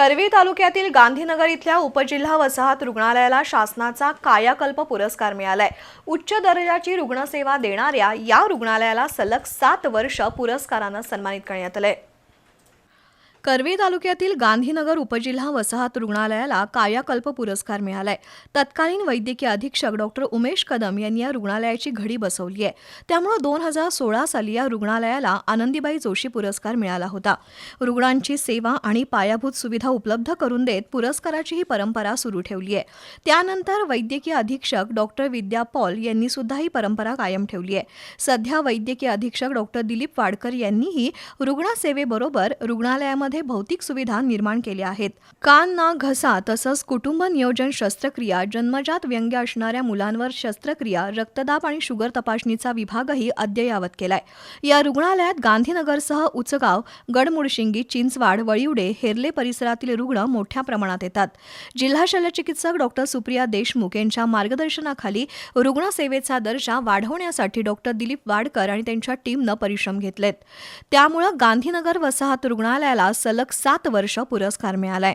करवी तालुक्यातील गांधीनगर इथल्या उपजिल्हा वसाहत रुग्णालयाला शासनाचा कायाकल्प पुरस्कार मिळालाय. उच्च दर्जाची रुग्णसेवा देणाऱ्या या रुग्णालयाला सलग सात वर्ष पुरस्कारानं सन्मानित करण्यात आलंय. करवी तालुक्यातील गांधीनगर उपजिल्हा वसाहत रुग्णालयाला कायाकल्प पुरस्कार मिळालाय. तत्कालीन वैद्यकीय अधीक्षक डॉक्टर उमेश कदम यांनी या रुग्णालयाची घडी बसवली आहे. त्यामुळे दोन हजार सोळा साली या रुग्णालयाला आनंदीबाई जोशी पुरस्कार मिळाला होता. रुग्णांची सेवा आणि पायाभूत सुविधा उपलब्ध करून देत पुरस्काराची ही परंपरा सुरू ठेवली आहे. त्यानंतर वैद्यकीय अधीक्षक डॉक्टर विद्या पॉल यांनी सुद्धा ही परंपरा कायम ठेवली आहे. सध्या वैद्यकीय अधीक्षक डॉक्टर दिलीप वाडकर यांनीही रुग्णसेवेबरोबर रुग्णालयामध्ये भौतिक सुविधा निर्माण केल्या आहेत. कान ना घसा तसंच कुटुंब नियोजन शस्त्रक्रिया जन्मजात व्यंग्य असणाऱ्या मुलांवर शस्त्रक्रिया रक्तदाब आणि शुगर तपासणीचा विभागही अद्ययावत केलाय. या रुग्णालयात गांधीनगरसह उचगाव गडमुडशिंगी चिंचवाड वळिवडे हेरले परिसरातील रुग्ण मोठ्या प्रमाणात येतात. जिल्हा शल्यचिकित्सक डॉक्टर सुप्रिया देशमुख यांच्या मार्गदर्शनाखाली रुग्णसेवेचा दर्जा वाढवण्यासाठी डॉक्टर दिलीप वाडकर आणि त्यांच्या टीमनं परिश्रम घेतलेत. त्यामुळं गांधीनगर वसाहत रुग्णालयाला सलग सात वर्ष पुरस्कार मिळालाय.